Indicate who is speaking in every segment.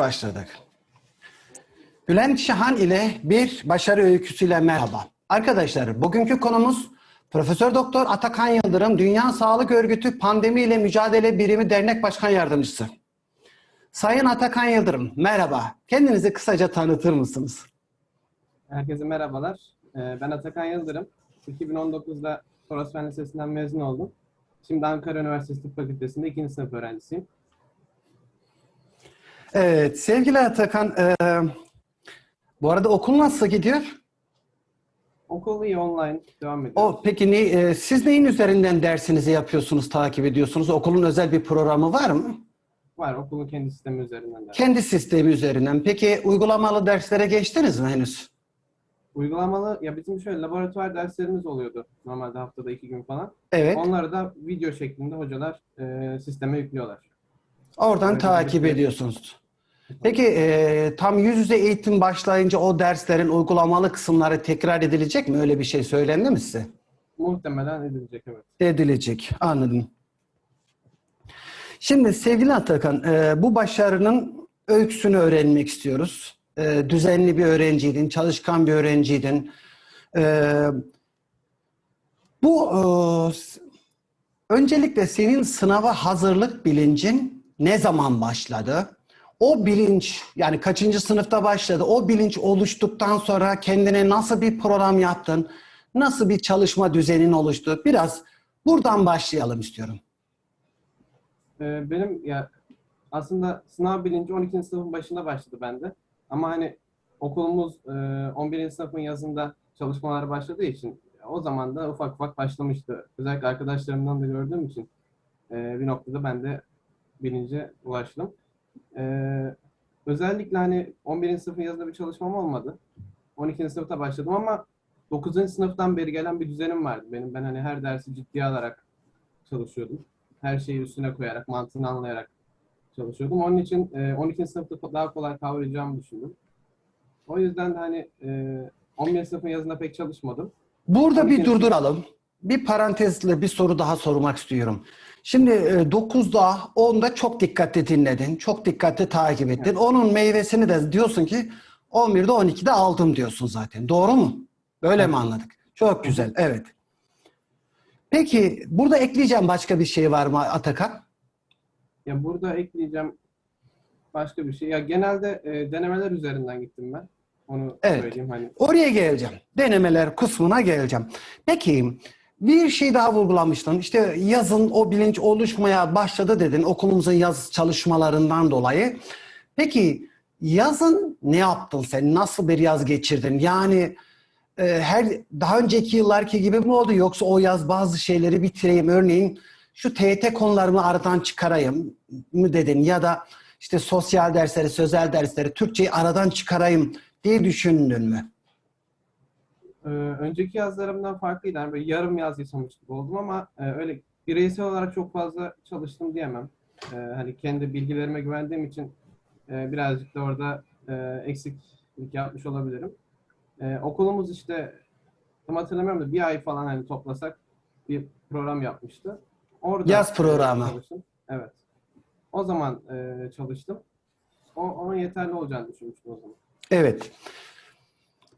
Speaker 1: Başladık. Bülent Şahan ile bir başarı öyküsüyle merhaba. Arkadaşlar bugünkü konumuz Profesör Doktor Atakan Yıldırım Dünya Sağlık Örgütü Pandemi ile Mücadele Birimi Dernek Başkan Yardımcısı. Sayın Atakan Yıldırım merhaba. Kendinizi kısaca tanıtır mısınız?
Speaker 2: Herkese merhabalar. Ee, Ben Atakan Yıldırım. 2019'da Toros Fen Lisesi'nden mezun oldum. Şimdi Ankara Üniversitesi Tıp Fakültesi'nde ikinci sınıf öğrencisiyim.
Speaker 1: Evet sevgili Atakan e, bu arada okul nasıl gidiyor?
Speaker 2: Okul iyi online devam ediyor.
Speaker 1: O peki ne, e, siz neyin üzerinden dersinizi yapıyorsunuz, takip ediyorsunuz? Okulun özel bir programı var mı?
Speaker 2: Var okulun kendi sistemi üzerinden de.
Speaker 1: Kendi sistemi üzerinden. Peki uygulamalı derslere geçtiniz mi henüz?
Speaker 2: Uygulamalı, ya bizim şöyle laboratuvar derslerimiz oluyordu. Normalde haftada iki gün falan.
Speaker 1: Evet.
Speaker 2: Onları da video şeklinde hocalar e, sisteme yüklüyorlar.
Speaker 1: Oradan takip ediyorsunuz. Peki e, tam yüz yüze eğitim başlayınca o derslerin uygulamalı kısımları tekrar edilecek mi? Öyle bir şey söylendi mi size?
Speaker 2: Muhtemelen edilecek evet.
Speaker 1: Edilecek. Anladım. Şimdi sevgili Atakan, e, bu başarının öyküsünü öğrenmek istiyoruz. E, düzenli bir öğrenciydin, çalışkan bir öğrenciydin. E, bu e, öncelikle senin sınava hazırlık bilincin ne zaman başladı? O bilinç yani kaçıncı sınıfta başladı? O bilinç oluştuktan sonra kendine nasıl bir program yaptın? Nasıl bir çalışma düzenin oluştu? Biraz buradan başlayalım istiyorum.
Speaker 2: Ee, benim ya aslında sınav bilinci 12. sınıfın başında başladı bende. Ama hani okulumuz e, 11. sınıfın yazında çalışmalar başladığı için o zaman da ufak ufak başlamıştı. Özellikle arkadaşlarımdan da gördüğüm için e, bir noktada ben de bilince ulaştım. E, özellikle hani 11. sınıfın yazında bir çalışmam olmadı. 12. sınıfta başladım ama 9. sınıftan beri gelen bir düzenim vardı benim. Ben hani her dersi ciddiye alarak çalışıyordum her şeyi üstüne koyarak, mantığını anlayarak çalışıyordum. Onun için e, 12. sınıfta daha kolay kavrayacağımı düşündüm. O yüzden de hani e, 11. sınıfın yazında pek çalışmadım.
Speaker 1: Burada bir durduralım. Bir parantezle bir soru daha sormak istiyorum. Şimdi e, 9'da, 10'da çok dikkatli dinledin. Çok dikkatli takip ettin. Onun meyvesini de diyorsun ki 11'de 12'de aldım diyorsun zaten. Doğru mu? Böyle mi
Speaker 2: Evet.
Speaker 1: anladık? Çok güzel. Evet. Peki burada ekleyeceğim başka bir şey var mı Atakan?
Speaker 2: Ya burada ekleyeceğim başka bir şey. Ya genelde e, denemeler üzerinden gittim ben. Onu
Speaker 1: Evet.
Speaker 2: söyleyeyim hani.
Speaker 1: Oraya geleceğim. Denemeler kısmına geleceğim. Peki bir şey daha vurgulamıştın. İşte yazın o bilinç oluşmaya başladı dedin okulumuzun yaz çalışmalarından dolayı. Peki yazın ne yaptın sen? Nasıl bir yaz geçirdin? Yani e, her daha önceki yıllarki gibi mi oldu yoksa o yaz bazı şeyleri bitireyim örneğin şu TYT konularımı aradan çıkarayım mı dedin ya da işte sosyal dersleri, sözel dersleri, Türkçeyi aradan çıkarayım diye düşündün mü?
Speaker 2: Ee, önceki yazlarımdan farklıydı. Yani böyle yarım yaz yaşamış gibi oldum ama e, öyle bireysel olarak çok fazla çalıştım diyemem. Ee, hani kendi bilgilerime güvendiğim için e, birazcık da orada e, eksiklik yapmış olabilirim. Ee, okulumuz işte tam hatırlamıyorum da bir ay falan hani toplasak bir program yapmıştı. Orada
Speaker 1: Yaz programı.
Speaker 2: çalıştım. Evet. O zaman e, çalıştım. O, onun yeterli olacağını düşünmüştüm o zaman.
Speaker 1: Evet.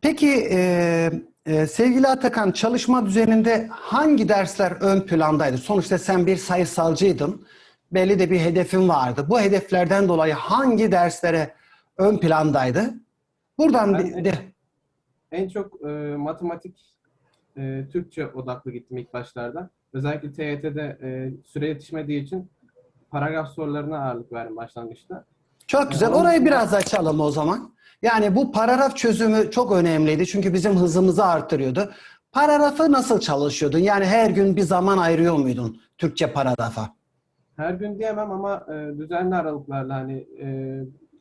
Speaker 1: Peki e, e, sevgili Atakan çalışma düzeninde hangi dersler ön plandaydı? Sonuçta sen bir sayısalcıydın. Belli de bir hedefin vardı. Bu hedeflerden dolayı hangi derslere ön plandaydı? Buradan
Speaker 2: Ben-
Speaker 1: bir de
Speaker 2: En çok e, matematik, e, Türkçe odaklı gittim ilk başlarda. Özellikle TYT'de e, süre yetişmediği için paragraf sorularına ağırlık verdim başlangıçta.
Speaker 1: Çok güzel. Orayı biraz açalım o zaman. Yani bu paragraf çözümü çok önemliydi. Çünkü bizim hızımızı artırıyordu. Paragrafı nasıl çalışıyordun? Yani her gün bir zaman ayırıyor muydun Türkçe paragrafa?
Speaker 2: Her gün diyemem ama e, düzenli aralıklarla hani e,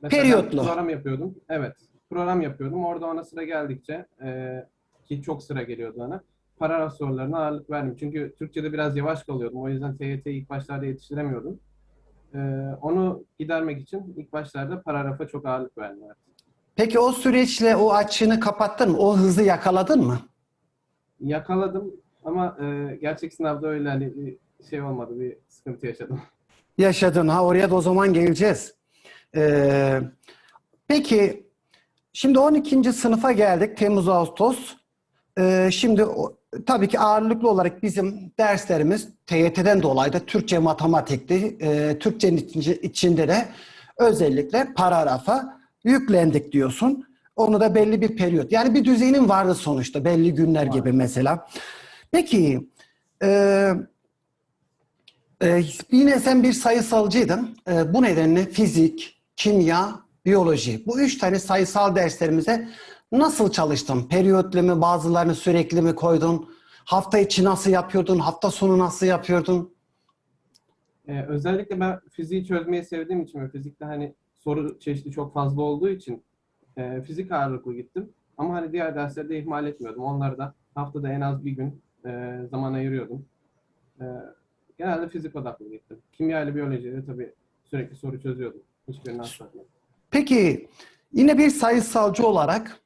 Speaker 2: mesela
Speaker 1: Periyotlu.
Speaker 2: program yapıyordum. Evet. Program yapıyordum. Orada ona sıra geldikçe e, ki çok sıra geliyordu ona. Paragraf sorularına ağırlık verdim. Çünkü Türkçe'de biraz yavaş kalıyordum. O yüzden TYT'yi ilk başlarda yetiştiremiyordum. E, onu gidermek için ilk başlarda paragrafa çok ağırlık verdim. evet.
Speaker 1: Peki o süreçle o açığını kapattın mı? O hızı yakaladın mı?
Speaker 2: Yakaladım ama e, gerçek sınavda öyle hani bir şey olmadı. Bir sıkıntı yaşadım.
Speaker 1: Yaşadın ha oraya da o zaman geleceğiz. Ee, Peki şimdi 12. sınıfa geldik Temmuz Ağustos. Ee, şimdi tabii ki ağırlıklı olarak bizim derslerimiz TYT'den dolayı da Türkçe matematikti. Ee, Türkçenin içinde de özellikle paragrafa yüklendik diyorsun. Onu da belli bir periyot. Yani bir düzenin vardı sonuçta belli günler
Speaker 2: Var.
Speaker 1: gibi mesela. Peki e, e, yine sen bir sayısalcıydın. E, bu nedenle fizik, kimya, biyoloji. Bu üç tane sayısal derslerimize nasıl çalıştın? Periyotlu mu, bazılarını sürekli mi koydun? Hafta içi nasıl yapıyordun? Hafta sonu nasıl yapıyordun?
Speaker 2: Ee, özellikle ben fiziği çözmeyi sevdiğim için ve fizikte hani soru çeşidi çok fazla olduğu için e, fizik ağırlıklı gittim. Ama hani diğer derslerde ihmal etmiyordum. Onları da haftada en az bir gün e, zaman ayırıyordum. E, genelde fizik odaklı gittim. Kimya ile biyolojide tabii sürekli soru çözüyordum. Hiçbirini atlatmadım.
Speaker 1: Peki yine bir sayısalcı olarak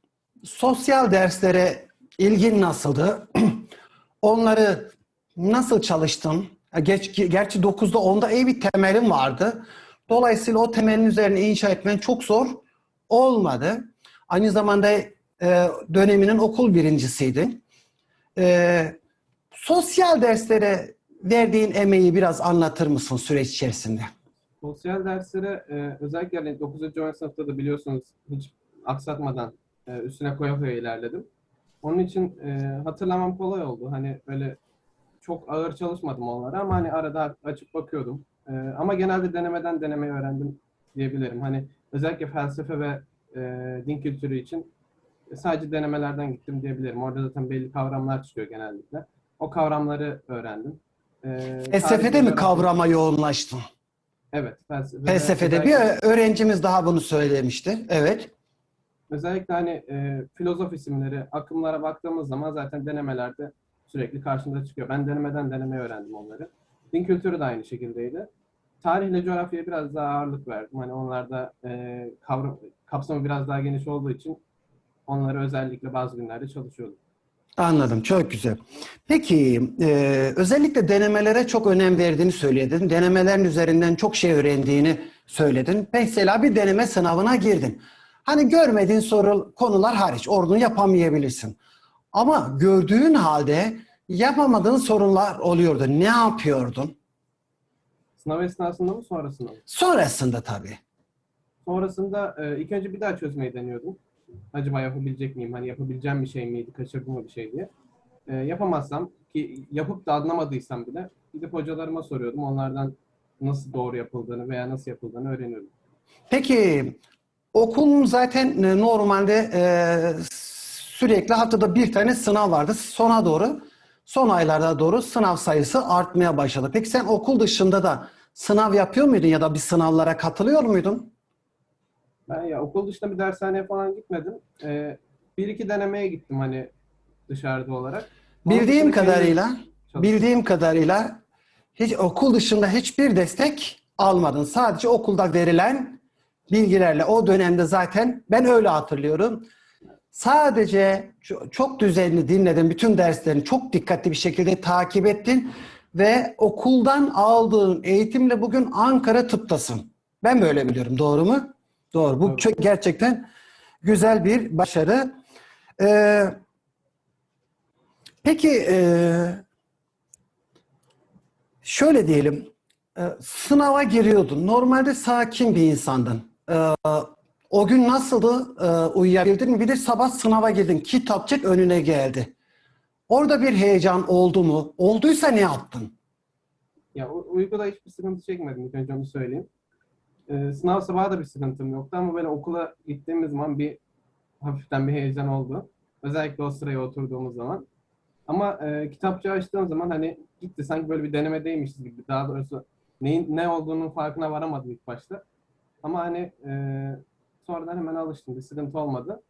Speaker 1: sosyal derslere ilgin nasıldı? Onları nasıl çalıştın? Geç, gerçi 9'da 10'da iyi bir temelin vardı. Dolayısıyla o temelin üzerine inşa etmen çok zor olmadı. Aynı zamanda e, döneminin okul birincisiydin. E, sosyal derslere verdiğin emeği biraz anlatır mısın süreç içerisinde?
Speaker 2: Sosyal derslere e, özellikle hani 9. 10. sınıfta da biliyorsunuz hiç aksatmadan e, üstüne koya koya ilerledim. Onun için e, hatırlamam kolay oldu. Hani böyle çok ağır çalışmadım onlara ama hani arada açıp bakıyordum. E, ama genelde denemeden denemeyi öğrendim diyebilirim. Hani özellikle felsefe ve e, din kültürü için sadece denemelerden gittim diyebilirim. Orada zaten belli kavramlar çıkıyor genellikle. O kavramları öğrendim. E,
Speaker 1: Felsefede
Speaker 2: tarih ve
Speaker 1: mi kavrama yoğunlaştın?
Speaker 2: Evet. Felsefe,
Speaker 1: Felsefede bir öğrencimiz daha bunu söylemişti. Evet.
Speaker 2: Özellikle hani e, filozof isimleri, akımlara baktığımız zaman zaten denemelerde sürekli karşımıza çıkıyor. Ben denemeden denemeyi öğrendim onları. Din kültürü de aynı şekildeydi. Tarihle coğrafyaya biraz daha ağırlık verdim. Hani onlarda e, kavram, kapsamı biraz daha geniş olduğu için onları özellikle bazı günlerde çalışıyordum.
Speaker 1: Anladım. Çok güzel. Peki e, özellikle denemelere çok önem verdiğini söyledin. Denemelerin üzerinden çok şey öğrendiğini söyledin. Mesela bir deneme sınavına girdin. Hani görmediğin soru konular hariç ordunu yapamayabilirsin. Ama gördüğün halde yapamadığın sorunlar oluyordu. Ne yapıyordun?
Speaker 2: Sınav esnasında mı sonrasında mı?
Speaker 1: Sonrasında tabii.
Speaker 2: Sonrasında e, ilk önce bir daha çözmeyi deniyordum. Acaba yapabilecek miyim? Hani yapabileceğim bir şey miydi? Kaçırdım mı bir şey diye. E, yapamazsam ki yapıp da anlamadıysam bile gidip hocalarıma soruyordum. Onlardan nasıl doğru yapıldığını veya nasıl yapıldığını öğreniyordum.
Speaker 1: Peki okulun zaten e, normalde e, sürekli haftada bir tane sınav vardı. Sona doğru, son aylarda doğru sınav sayısı artmaya başladı. Peki sen okul dışında da sınav yapıyor muydun ya da bir sınavlara katılıyor muydun?
Speaker 2: Ben ya okul dışında bir dershaneye falan gitmedim. E, bir iki denemeye gittim hani dışarıda olarak. Onun
Speaker 1: Bildiğim kadarıyla,
Speaker 2: çalıştım.
Speaker 1: bildiğim kadarıyla hiç okul dışında hiçbir destek almadın. Sadece okulda verilen bilgilerle o dönemde zaten ben öyle hatırlıyorum. Sadece ço- çok düzenli dinledin, bütün derslerini çok dikkatli bir şekilde takip ettin ve okuldan aldığın eğitimle bugün Ankara Tıp'tasın. Ben böyle biliyorum, doğru mu? Doğru. Bu çok gerçekten güzel bir başarı. Ee, peki ee, şöyle diyelim, e, sınava giriyordun. Normalde sakin bir insandın. E, o gün nasıldı? E, uyuyabildin mi? Bir de sabah sınava girdin. Kitapçık önüne geldi. Orada bir heyecan oldu mu? Olduysa ne yaptın?
Speaker 2: Ya u- uykuda hiçbir sıkıntı çekmedim ilk önce onu söyleyeyim. Ee, sınav sabahı da bir sıkıntım yoktu ama böyle okula gittiğimiz zaman bir hafiften bir heyecan oldu. Özellikle o sıraya oturduğumuz zaman. Ama e, kitapçı açtığım zaman hani gitti sanki böyle bir denemedeymişiz gibi. Daha doğrusu neyin ne olduğunun farkına varamadım ilk başta. Ama hani e, sonradan hemen alıştım. Bir sıkıntı olmadı.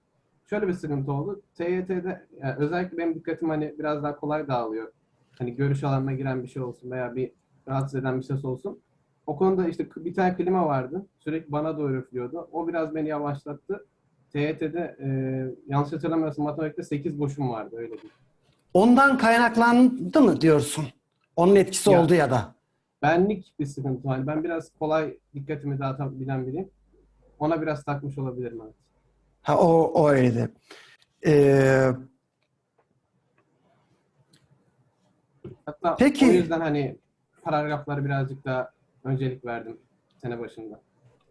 Speaker 2: Şöyle bir sıkıntı oldu. TYT'de yani özellikle benim dikkatim hani biraz daha kolay dağılıyor. Hani görüş alanına giren bir şey olsun veya bir rahatsız eden bir ses olsun. O konuda işte bir tane klima vardı. Sürekli bana doğru üflüyordu. O biraz beni yavaşlattı. TYT'de e, yanlış hatırlamıyorsam matematikte 8 boşum vardı öyle değil.
Speaker 1: Ondan kaynaklandı mı diyorsun? Onun etkisi
Speaker 2: Ya.
Speaker 1: oldu ya da.
Speaker 2: Benlik bir sıkıntı var. Ben biraz kolay dikkatimi dağıtabilen biriyim. ona biraz takmış olabilirim. Evet.
Speaker 1: Ha, o, o öyleydi. Ee,
Speaker 2: Hatta
Speaker 1: Peki.
Speaker 2: o yüzden hani paragrafları birazcık daha öncelik verdim sene başında.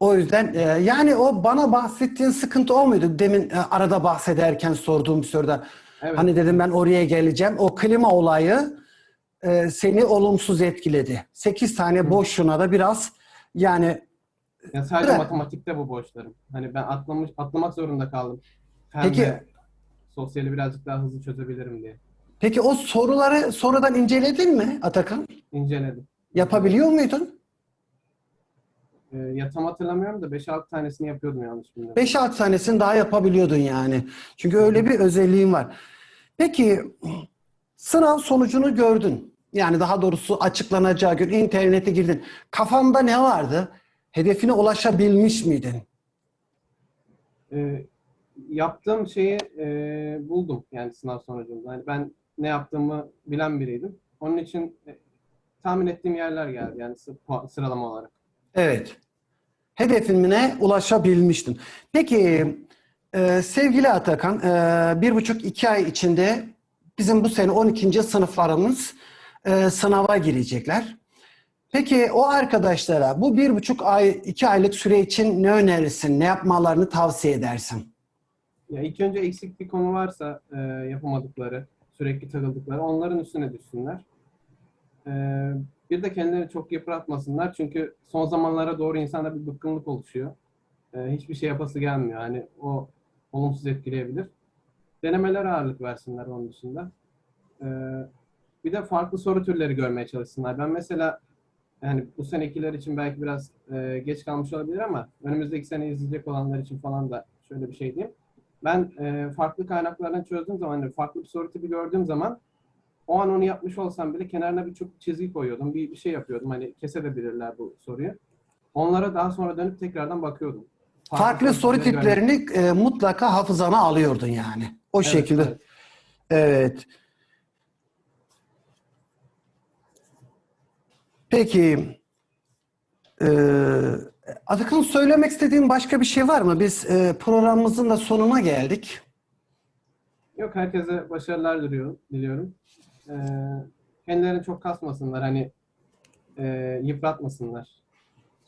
Speaker 1: o yüzden e, yani o bana bahsettiğin sıkıntı o muydu? Demin e, arada bahsederken sorduğum bir soruda.
Speaker 2: Evet.
Speaker 1: Hani dedim ben oraya geleceğim. O klima olayı e, seni olumsuz etkiledi. 8 tane boşluğuna da biraz yani
Speaker 2: Yani sadece
Speaker 1: Evet.
Speaker 2: matematikte bu borçlarım. Hani ben atlamış, atlamak zorunda kaldım. Fen
Speaker 1: Peki-
Speaker 2: sosyali birazcık daha hızlı çözebilirim diye
Speaker 1: peki o soruları sonradan inceledin mi Atakan?
Speaker 2: inceledim.
Speaker 1: Yapabiliyor muydun?
Speaker 2: Ee, ya tam hatırlamıyorum da 5-6 tanesini yapıyordum yanlış bilmiyorum.
Speaker 1: 5-6 tanesini daha yapabiliyordun yani. Çünkü öyle bir özelliğin var. Peki sınav sonucunu gördün. Yani daha doğrusu açıklanacağı gün internete girdin. Kafanda ne vardı? Hedefine ulaşabilmiş miydin?
Speaker 2: Ee, yaptığım şeyi e, buldum yani sınav sonucunda. Hani ben ne yaptığımı bilen biriydim. Onun için e, tahmin ettiğim yerler geldi yani sıralama olarak.
Speaker 1: Evet. Hedefine ulaşabilmiştin. Peki e, sevgili Atakan, e, bir buçuk iki ay içinde bizim bu sene 12. sınıflarımız e, sınava girecekler. Peki o arkadaşlara bu bir buçuk ay, iki aylık süre için ne önerirsin, ne yapmalarını tavsiye edersin?
Speaker 2: Ya ilk önce eksik bir konu varsa e, yapamadıkları, sürekli takıldıkları onların üstüne düşsünler. E, bir de kendilerini çok yıpratmasınlar çünkü son zamanlara doğru insanda bir bıkkınlık oluşuyor. E, hiçbir şey yapası gelmiyor. Hani o olumsuz etkileyebilir. Denemelere ağırlık versinler onun dışında. E, bir de farklı soru türleri görmeye çalışsınlar. Ben mesela yani bu senekiler için belki biraz e, geç kalmış olabilir ama önümüzdeki sene izleyecek olanlar için falan da şöyle bir şey diyeyim. Ben e, farklı kaynaklardan çözdüğüm zaman, hani farklı bir soru tipi gördüğüm zaman o an onu yapmış olsam bile kenarına bir çok çizgi koyuyordum. Bir, bir şey yapıyordum. Hani kesebilirler bu soruyu. Onlara daha sonra dönüp tekrardan bakıyordum.
Speaker 1: Farklı soru
Speaker 2: tipleri görmek-
Speaker 1: tiplerini e, mutlaka hafızana alıyordun yani. O
Speaker 2: Evet,
Speaker 1: şekilde.
Speaker 2: evet.
Speaker 1: Evet. Peki e, Atakan söylemek istediğin başka bir şey var mı? Biz e, programımızın da sonuna geldik.
Speaker 2: Yok herkese başarılar diliyorum. diliyorum. Ee, kendilerini çok kasmasınlar. Hani e, yıpratmasınlar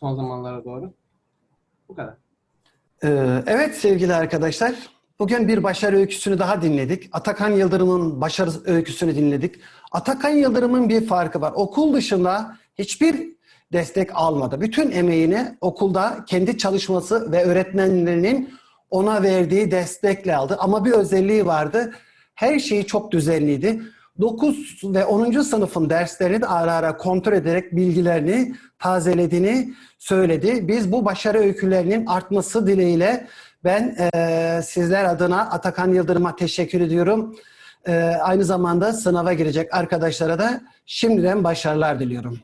Speaker 2: son zamanlara doğru. Bu kadar.
Speaker 1: E, evet sevgili arkadaşlar, bugün bir başarı öyküsünü daha dinledik. Atakan Yıldırım'ın başarı öyküsünü dinledik. Atakan Yıldırım'ın bir farkı var. Okul dışında hiçbir destek almadı. Bütün emeğini okulda kendi çalışması ve öğretmenlerinin ona verdiği destekle aldı. Ama bir özelliği vardı. Her şeyi çok düzenliydi. 9 ve 10. sınıfın derslerini de ara ara kontrol ederek bilgilerini tazelediğini söyledi. Biz bu başarı öykülerinin artması dileğiyle ben eee, sizler adına Atakan Yıldırım'a teşekkür ediyorum. Eee, aynı zamanda sınava girecek arkadaşlara da şimdiden başarılar diliyorum.